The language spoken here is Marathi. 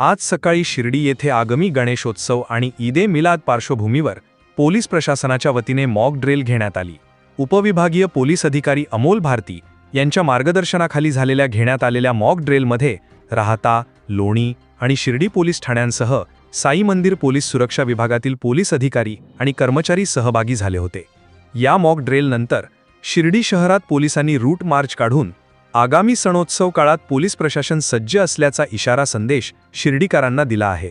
आज सकाळी शिर्डी येथे आगामी गणेशोत्सव आणि ईदे मिलाद पार्श्वभूमीवर पोलीस प्रशासनाच्या वतीने मॉक ड्रिल घेण्यात आली. उपविभागीय पोलीस अधिकारी अमोल भारती यांच्या मार्गदर्शनाखाली झालेल्या घेण्यात आलेल्या मॉक ड्रिलमध्ये राहता लोणी आणि शिर्डी पोलीस ठाण्यांसह साई मंदिर पोलीस सुरक्षा विभागातील पोलीस अधिकारी आणि कर्मचारी सहभागी झाले होते. या मॉक ड्रिलनंतर शिर्डी शहरात पोलिसांनी रूट मार्च काढून आगामी सणोत्सव काळात पोलीस प्रशासन सज्ज असल्याचा इशारा संदेश शिर्डीकरांना दिला आहे.